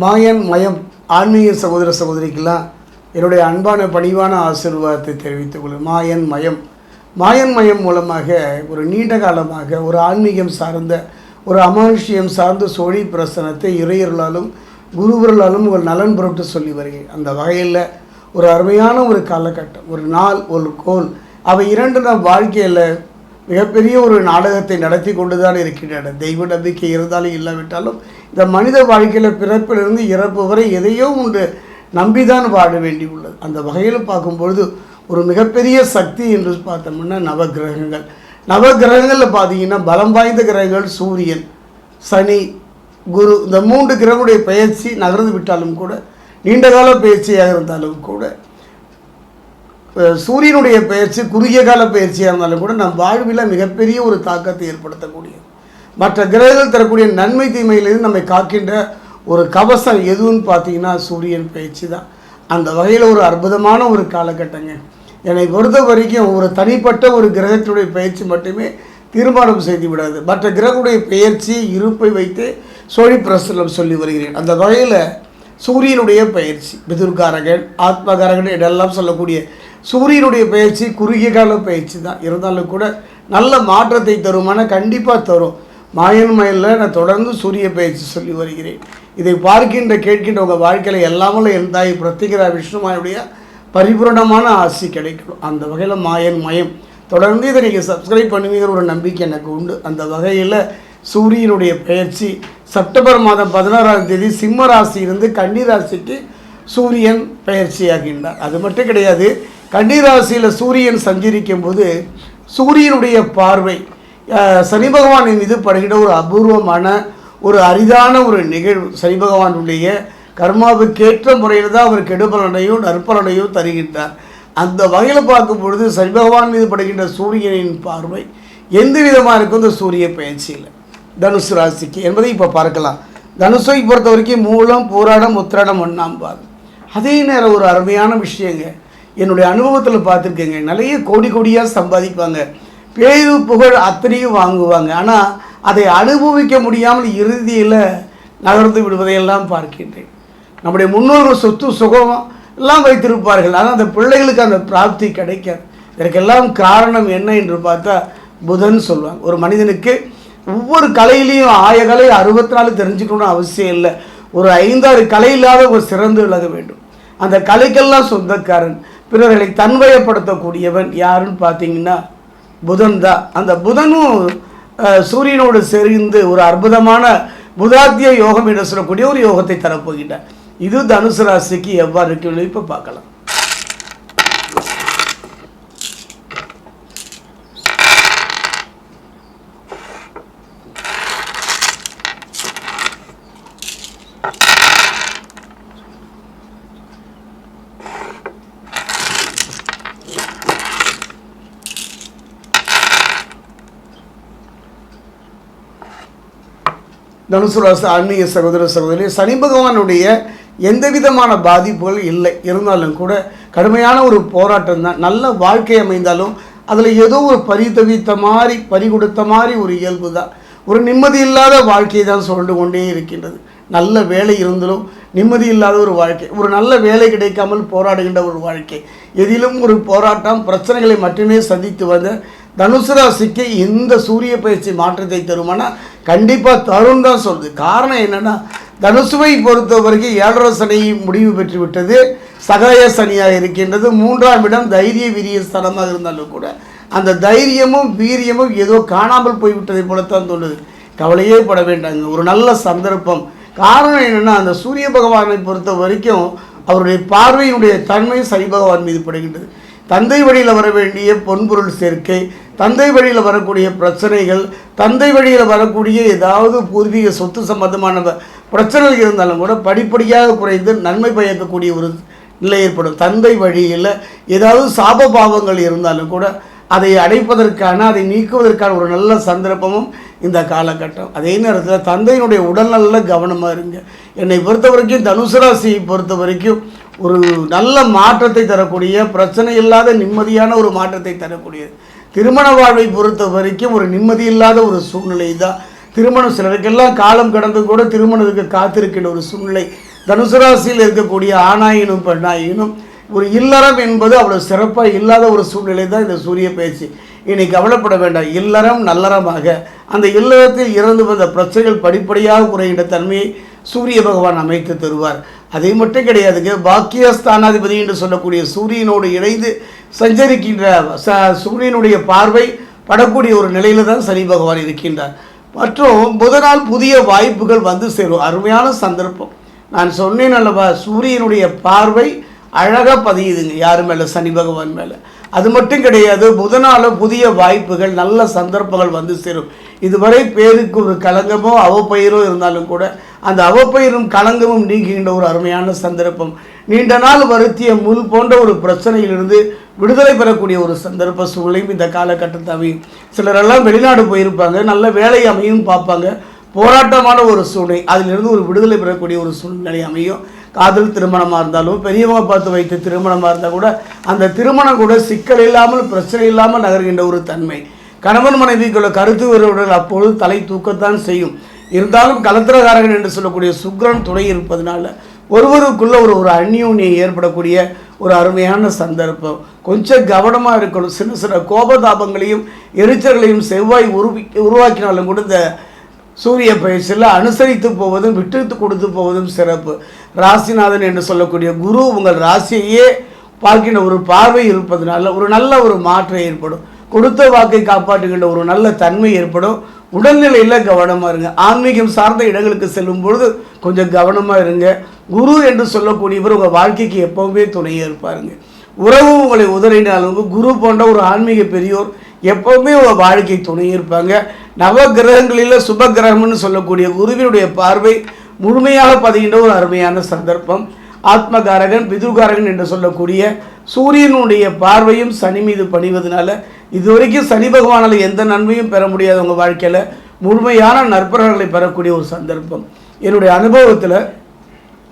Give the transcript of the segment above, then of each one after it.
மாயன் மயம் ஆன்மீக சகோதர சகோதரிக்கெல்லாம் என்னுடைய அன்பான பணிவான ஆசீர்வாதத்தை தெரிவித்துக் கொள்ளும் மாயன் மயம். மாயன் மயம் மூலமாக ஒரு நீண்ட காலமாக ஒரு ஆன்மீகம் சார்ந்த ஒரு அமானுஷ்யம் சார்ந்த சோழி பிரசனத்தை இறையர்களாலும் குருவர்களாலும் ஒரு நலன் பொருட்டு சொல்லி வருகிறேன். அந்த வகையில் ஒரு அருமையான ஒரு காலகட்டம் ஒரு நாள் ஒரு கோல் அவை இரண்டு நம் வாழ்க்கையில் மிகப்பெரிய ஒரு நாடகத்தை நடத்தி கொண்டு தான் இருக்கின்றன. தெய்வ நம்பிக்கை இருந்தாலும் இல்லாவிட்டாலும் இந்த மனித வாழ்க்கையில் பிறப்பிலிருந்து இறப்பு வரை எதையோ ஒன்று நம்பிதான் வாழ வேண்டி உள்ளது அந்த வகையில் பார்க்கும்பொழுது ஒரு மிகப்பெரிய சக்தி என்று பார்த்தோம்னா நவகிரகங்கள். நவகிரகங்களில் பார்த்தீங்கன்னா பலம் வாய்ந்த கிரகங்கள் சூரியன் சனி குரு இந்த மூன்று கிரகங்களுடைய பயிற்சி நகர்ந்து விட்டாலும் கூட நீண்டகால பயிற்சியாக இருந்தாலும் கூட சூரியனுடைய பயிற்சி குறுகிய கால பயிற்சியாக இருந்தாலும் கூட நம் வாழ்வில் மிகப்பெரிய ஒரு தாக்கத்தை ஏற்படுத்தக்கூடிய மற்ற கிரகங்கள் தரக்கூடிய நன்மை தீமையிலிருந்து நம்மை காக்கின்ற ஒரு கவசம் எதுன்னு பார்த்தீங்கன்னா சூரியன் பயிற்சி தான். அந்த வகையில் ஒரு அற்புதமான ஒரு காலகட்டங்க. என்னை பொறுத்த வரைக்கும் ஒரு தனிப்பட்ட ஒரு கிரகத்துடைய பயிற்சி மட்டுமே தீர்மானம் செய்து விடாது. மற்ற கிரகத்துடைய பெயர்ச்சி இருப்பை வைத்து சோழி பிரசனம் சொல்லி வருகிறேன். அந்த வகையில் சூரியனுடைய பயிற்சி பிதுர்காரகன் ஆத்மகாரகன் இதெல்லாம் சொல்லக்கூடிய சூரியனுடைய பயிற்சி குறுகிய கால பயிற்சி தான். இருந்தாலும் கூட நல்ல மாற்றத்தை தருமான கண்டிப்பாக தரும். மாயன் மயிலில் நான் தொடர்ந்து சூரிய பயிற்சி சொல்லி வருகிறேன். இதை பார்க்கின்ற கேட்கின்ற உங்கள் வாழ்க்கையில் எல்லாமே எழுந்தாய் தாய் பிரத்திகரா விஷ்ணுமாயுடைய பரிபூரணமான ஆசி கிடைக்கணும். அந்த வகையில் மாயன் மயம். தொடர்ந்து இதை நீங்கள் சப்ஸ்கிரைப் பண்ணுவீங்கிற ஒரு நம்பிக்கை எனக்கு உண்டு. அந்த வகையில் சூரியனுடைய பயிற்சி செப்டம்பர் மாதம் பதினாறாம் தேதி சிம்ம ராசியிலிருந்து கன்னி ராசிக்கு சூரியன் பயிற்சியாகின்றார். அது மட்டும் கிடையாது கன்னிராசியில் சூரியன் சஞ்சரிக்கும் போது சூரியனுடைய பார்வை சனி பகவானின் மீது படுகிற ஒரு அபூர்வமான ஒரு அரிதான ஒரு நிகழ்வு. சனி பகவானுடைய கர்மாவுக்கேற்ற முறையில் தான் அவர் கெடுபலனையும் நற்பலனையும் தருகின்றார். அந்த வகையில் பார்க்கும் பொழுது சனி பகவான் மீது படுகின்ற சூரியனின் பார்வை எந்த விதமாக இருக்கும்? இந்த சூரிய பயிற்சியில். தனுசு ராசிக்கு என்பதை இப்போ பார்க்கலாம். தனுசை பொறுத்த வரைக்கும் மூலம் போராடம் உத்திராடம் ஒன்றாம் பாதம். அதே நேரம் ஒரு அருமையான விஷயங்க. என்னுடைய அனுபவத்தில் பார்த்துருக்கேங்க. நிறைய கோடி கோடியாக சம்பாதிப்பாங்க. பேரு புகழ் அத்தனையும் வாங்குவாங்க. ஆனால் அதை அனுபவிக்க முடியாமல் இறுதியில் நகர்ந்து விடுவதையெல்லாம் பார்க்கின்றேன். நம்முடைய முன்னோர்கள் சொத்து சுகம் எல்லாம் வைத்திருப்பார்கள். ஆனால் அந்த பிள்ளைகளுக்கு அந்த பிராப்தி கிடைக்காது. இதற்கெல்லாம் காரணம் என்ன என்று பார்த்தா புதன் சொல்லுவாங்க ஒரு மனிதனுக்கு ஒவ்வொரு கலையிலையும் ஆய கலை அறுபத்தி நாலு தெரிஞ்சுக்கணும்னு அவசியம் இல்லை. ஒரு ஐந்தாறு கலை இல்லாத ஒரு சிறந்து விலக வேண்டும். அந்த கலைக்கெல்லாம் சொந்தக்காரன். பிறர்களை தன்வயப்படுத்தக்கூடியவன் யாருன்னு பார்த்தீங்கன்னா புதன் தான். அந்த புதனும் சூரியனோடு சேர்ந்து ஒரு அற்புதமான புதாத்திய யோகம் என்று சொல்லக்கூடிய ஒரு யோகத்தை தரப்போகின்றார். இது தனுசு ராசிக்கு எவ்வாறு இருக்குன்னு இப்போ பார்க்கலாம். தனுசு ராசி ஆன்மீக சகோதர சகோதரி சனி பகவானுடைய எந்த விதமான பாதிப்புகள் இல்லை. இருந்தாலும் கூட கடுமையான ஒரு போராட்டம் தான். நல்ல வாழ்க்கை அமைந்தாலும் அதில் ஏதோ ஒரு பரிதவித்த மாதிரி பறி கொடுத்த மாதிரி ஒரு இயல்பு தான். ஒரு நிம்மதி இல்லாத வாழ்க்கையை தான் சொல்லிட்டு கொண்டே இருக்கின்றது. நல்ல வேலை இருந்தாலும் நிம்மதி இல்லாத ஒரு வாழ்க்கை ஒரு நல்ல வேலை கிடைக்காமல் போராடுகின்ற ஒரு வாழ்க்கை. எதிலும் ஒரு போராட்டம் பிரச்சனைகளை மட்டுமே சந்தித்து வந்த தனுசு ராசிக்கு இந்த சூரிய பயிற்சி மாற்றத்தை தருமானா கண்டிப்பாக தரும் தான் சொல்லுது காரணம் என்னென்னா தனுசுவை பொறுத்த வரைக்கும் ஏழரை சனி முடிவு பெற்று விட்டது. சகாய சனியாக இருக்கின்றது. மூன்றாம் இடம் தைரிய வீரிய ஸ்தலமாக இருந்தாலும் கூட அந்த தைரியமும் வீரியமும் ஏதோ காணாமல் போய்விட்டதை போலத்தான் தோணுது கவலையே பட வேண்டாங்க ஒரு நல்ல சந்தர்ப்பம். காரணம் என்னென்னா அந்த சூரிய பகவானை பொறுத்த வரைக்கும் அவருடைய பார்வையினுடைய தன்மை சனி பகவான் மீது படுகின்றது. தந்தை வழியில் வர வேண்டிய பொன்பொருள் சேர்க்கை தந்தை வழியில் வரக்கூடிய பிரச்சனைகள் தந்தை வழியில் வரக்கூடிய ஏதாவது பூர்வீக சொத்து சம்பந்தமான பிரச்சனைகள் இருந்தாலும் கூட படிப்படியாக குறைந்து நன்மை பயக்கக்கூடிய ஒரு நிலை ஏற்படும். தந்தை வழியில் ஏதாவது சாப பாவங்கள் இருந்தாலும் கூட அதை அடைப்பதற்கான அதை நீக்குவதற்கான ஒரு நல்ல சந்தர்ப்பமும் இந்த காலகட்டம். அதே நேரத்தில் தந்தையினுடைய உடல்நல கவனமாக இருங்க. என்னை பொறுத்த வரைக்கும் தனுசு ராசியை பொறுத்த வரைக்கும் ஒரு நல்ல மாற்றத்தை தரக்கூடிய பிரச்சனை இல்லாத நிம்மதியான ஒரு மாற்றத்தை தரக்கூடியது. திருமண வாழ்வை பொறுத்த வரைக்கும் ஒரு நிம்மதி இல்லாத ஒரு சூழ்நிலை தான். திருமணம் சிலருக்கெல்லாம் காலம் கடந்து கூட திருமணத்துக்கு காத்திருக்கின்ற ஒரு சூழ்நிலை. தனுசு ராசியில் இருக்கக்கூடிய ஆணாயினும் பெண்ணாயினும் ஒரு இல்லறம் என்பது அவ்வளோ சிறப்பாக இல்லாத ஒரு சூழ்நிலை தான் இந்த சூரிய பேச்சு. இனி கவலைப்பட வேண்டாம். இல்லறம் நல்லறமாக. அந்த இல்லறத்தில் இறந்து வந்த பிரச்சனைகள் படிப்படியாக குறைகின்ற தன்மையை சூரிய பகவான் அமைத்து தருவார். அதை மட்டும் கிடையாதுங்க பாக்கியஸ்தானாதிபதி என்று சொல்லக்கூடிய சூரியனோடு இணைந்து சஞ்சரிக்கின்ற ச சூரியனுடைய பார்வை படக்கூடிய ஒரு நிலையில தான் சனி பகவான் இருக்கின்றார். மற்றும் புதனால் புதிய வாய்ப்புகள் வந்து சேரும். அருமையான சந்தர்ப்பம். நான் சொன்னேன் அல்லவா சூரியனுடைய பார்வை அழகாக பதியுதுங்க யார் மேலே? சனி பகவான் மேலே. அது மட்டும் கிடையாது புதனால புதிய வாய்ப்புகள் நல்ல சந்தர்ப்பங்கள் வந்து சேரும். இதுவரை பேருக்கு ஒரு களங்கமோ அவப்பயிரோ இருந்தாலும் கூட அந்த அவப்பயிரும் களங்கமும் நீங்குகின்ற ஒரு அருமையான சந்தர்ப்பம். நீண்ட நாள் வருத்திய முள் போன்ற ஒரு பிரச்சனையிலிருந்து விடுதலை பெறக்கூடிய ஒரு சந்தர்ப்ப சூழ்நிலையும் இந்த காலகட்டத்தை அமையும் சிலரெல்லாம் வெளிநாடு போயிருப்பாங்க நல்ல வேலை அமையும் பார்ப்பாங்க. போராட்டமான ஒரு சூழ்நிலை அதிலிருந்து ஒரு விடுதலை பெறக்கூடிய ஒரு சூழ்நிலை அமையும். காதல் திருமணமாக இருந்தாலும் பெரியவங்க பார்த்து வைத்த திருமணமாக இருந்தால் கூட அந்த திருமணம் கூட சிக்கல் இல்லாமல் பிரச்சனை இல்லாமல் நகர்கின்ற ஒரு தன்மை. கணவன் மனைவிக்குள்ள கருத்து வேறுபாடுகள் அப்பொழுது தலை தூக்கத்தான் செய்யும். இருந்தாலும் கலத்திரகாரகன் என்று சொல்லக்கூடிய சுக்கிரன் துணை இருப்பதனால ஒருவருக்குள்ள ஒரு ஒரு அந்யோன்யம் ஏற்படக்கூடிய ஒரு அருமையான சந்தர்ப்பம். கொஞ்சம் கவனமாக இருக்கணும். சின்ன சின்ன கோபதாபங்களையும் எரிச்சல்களையும் செவ்வாய் உருவி உருவாக்கினாலும் கூட இந்த சூரிய பயிற்சியில் அனுசரித்து போவதும் விட்டு கொடுத்து போவதும் சிறப்பு. ராசிநாதன் என்று சொல்லக்கூடிய குரு உங்கள் ராசியையே பார்க்கின்ற ஒரு பார்வை இருப்பதனால ஒரு நல்ல ஒரு மாற்றம் ஏற்படும். கொடுத்த வாக்கை காப்பாற்றுகின்ற ஒரு நல்ல தன்மை ஏற்படும். உடல்நிலையில் கவனமாக இருங்க. ஆன்மீகம் சார்ந்த இடங்களுக்கு செல்லும் பொழுது கொஞ்சம் கவனமாக இருங்க. குரு என்று சொல்லக்கூடியவர் உங்கள் வாழ்க்கைக்கு எப்பவுமே துணையாக இருப்பாருங்க. உறவு உங்களை உதறினாலும் குரு போன்ற ஒரு ஆன்மீக பெரியோர் எப்பவுமே உங்கள் வாழ்க்கை துணை இருப்பாங்க. நவ கிரகங்களில் சுப கிரகம்னு சொல்லக்கூடிய குருவினுடைய பார்வை முழுமையாக பதிகின்ற ஒரு அருமையான சந்தர்ப்பம். ஆத்மகாரகன் பிதுகாரகன் என்று சொல்லக்கூடிய சூரியனுடைய பார்வையும் சனி மீது பணிவதனால இதுவரைக்கும் சனி பகவானால் எந்த நன்மையும் பெற முடியாத உங்கள் வாழ்க்கையில் முழுமையான நற்பலன்களை பெறக்கூடிய ஒரு சந்தர்ப்பம். என்னுடைய அனுபவத்தில்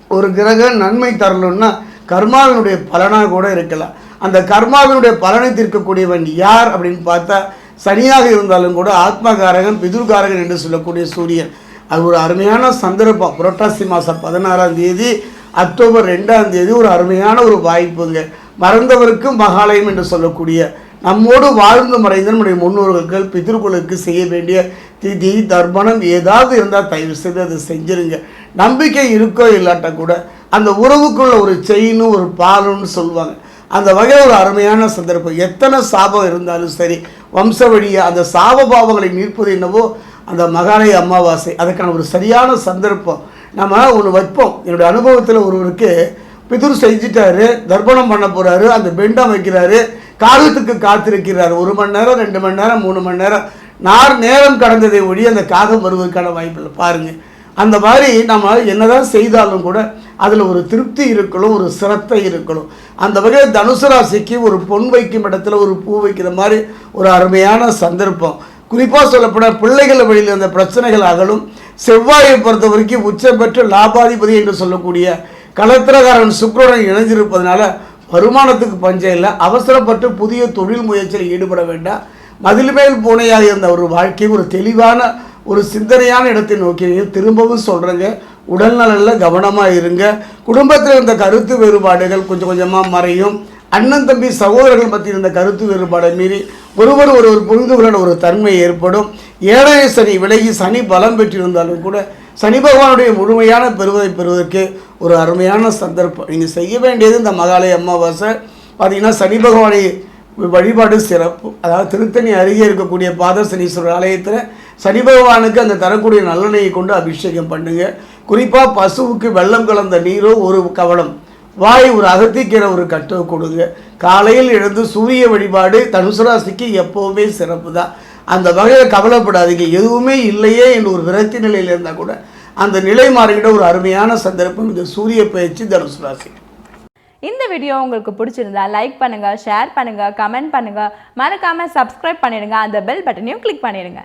ஒரு கிரகம் நன்மை தரணும்னா கர்மாவினுடைய பலனாக கூட இருக்கலாம். அந்த கர்மாவினுடைய பலனை தீர்க்கக்கூடியவன் யார் அப்படின்னு பார்த்தா சனியாக இருந்தாலும் கூட ஆத்மகாரகன் பிதுர்காரகன் என்று சொல்லக்கூடிய சூரியன். அது ஒரு அருமையான சந்தர்ப்பம். புரட்டாசி மாதம் பதினாறாம் தேதி அக்டோபர் ரெண்டாம் தேதி ஒரு அருமையான ஒரு வாய்ப்புங்க மறந்தவருக்கு மகாலயம் என்று சொல்லக்கூடிய நம்மோடு வாழ்ந்து மறைந்த நம்முடைய முன்னோர்கள் பித்திருக்களுக்கு செய்ய வேண்டிய திதி தர்ப்பணம் ஏதாவது இருந்தால் தயவு செய்து அதை செஞ்சிருங்க. நம்பிக்கை இருக்கோ இல்லாட்டா கூட அந்த உறவுக்குள்ள ஒரு செயினும் ஒரு பாலுன்னு சொல்லுவாங்க. அந்த வகையில் ஒரு அருமையான சந்தர்ப்பம். எத்தனை சாபம் இருந்தாலும் சரி வம்ச வழியாக அந்த சாப பாவங்களை மீட்பது என்னவோ அந்த மகாலய அமாவாசை. அதுக்கான ஒரு சரியான சந்தர்ப்பம். நம்ம ஒன்று வைப்போம். என்னுடைய அனுபவத்தில் ஒருவருக்கு பிதுர் செஞ்சிட்டாரு தர்ப்பணம் பண்ண போகிறாரு அந்த பெண்டம் வைக்கிறாரு காகத்துக்கு காத்திருக்கிறார். ஒரு மணி நேரம் ரெண்டு மணி நேரம் மூணு மணி நேரம். நார் நேரம் கடந்ததை ஒழி அந்த காகம் வருவதற்கான வாய்ப்பில் பாருங்கள் அந்த மாதிரி நம்ம என்னதான் செய்தாலும் கூட அதில் ஒரு திருப்தி இருக்கணும் ஒரு சிரத்தை இருக்கணும். அந்த வகையில் தனுசு ராசிக்கு ஒரு பொன் வைக்கும் இடத்துல ஒரு பூ வைக்கிற மாதிரி ஒரு அருமையான சந்தர்ப்பம். குறிப்பாக சொல்லப்பட பிள்ளைகள் வழியில் அந்த பிரச்சனைகள் அகலும். செவ்வாயை பொறுத்த வரைக்கும் உச்சம் பெற்று லாபாதிபதி என்று சொல்லக்கூடிய கலத்திரகாரன் சுக்கரன் இணைஞ்சிருப்பதனால வருமானத்துக்கு பஞ்சம் இல்லை. அவசரப்பட்டு புதிய தொழில் முயற்சியில் ஈடுபட வேண்டாம். மதில் மேல் பூனையாக இருந்த ஒரு வாழ்க்கை ஒரு தெளிவான ஒரு சிந்தனையான இடத்தை நோக்கி திரும்பவும் சொல்கிறேங்க உடல்நலில் கவனமாக இருங்க. குடும்பத்தில் இருந்த கருத்து வேறுபாடுகள் கொஞ்சம் கொஞ்சமாக மறையும். அண்ணன் தம்பி சகோதரர்கள் மத்தியில் இருந்த கருத்து வேறுபாடை மீறி ஒருவர் ஒருவர் புரிந்து கொள்ள ஒரு தன்மை ஏற்படும். ஏழை சனி விலகி சனி பலம் பெற்றிருந்தாலும் கூட சனி பகவானுடைய முழுமையான பெறுவதை பெறுவதற்கு ஒரு அருமையான சந்தர்ப்பம். நீங்கள் செய்ய வேண்டியது இந்த மகாலய அமாவாசை. பார்த்தீங்கன்னா சனி பகவானை வழிபாடு சிறப்பு. அதாவது திருத்தணி அருகே இருக்கக்கூடிய பாதசனீஸ்வரர் ஆலயத்தில் சனி பகவானுக்கு அந்த தரக்கூடிய நல்லெண்ணெயை கொண்டு அபிஷேகம் பண்ணுங்கள் குறிப்பாக பசுவுக்கு வெள்ளம் கலந்த நீரோ ஒரு கவலம் வாய் ஒரு அகத்திக்கிற ஒரு கட்டை கொடுங்க. காலையில் எழுந்து சூரிய வழிபாடு தனுசு ராசிக்கு எப்போவுமே சிறப்பு தான் அந்த வகையில் கவலைப்படாதீங்க. எதுவுமே இல்லையே என்று ஒரு விரக்தி நிலையில் இருந்தால் கூட அந்த நிலை மாறிக்கிட்ட ஒரு அருமையான சந்தர்ப்பம் இந்த சூரிய பயிற்சி தனுசு ராசி. இந்த வீடியோ உங்களுக்கு பிடிச்சிருந்தா லைக் பண்ணுங்கள் ஷேர் பண்ணுங்க கமெண்ட் பண்ணுங்கள் மறக்காமல் சப்ஸ்கிரைப் பண்ணிடுங்க. அந்த பெல் பட்டனையும் கிளிக் பண்ணிடுங்க.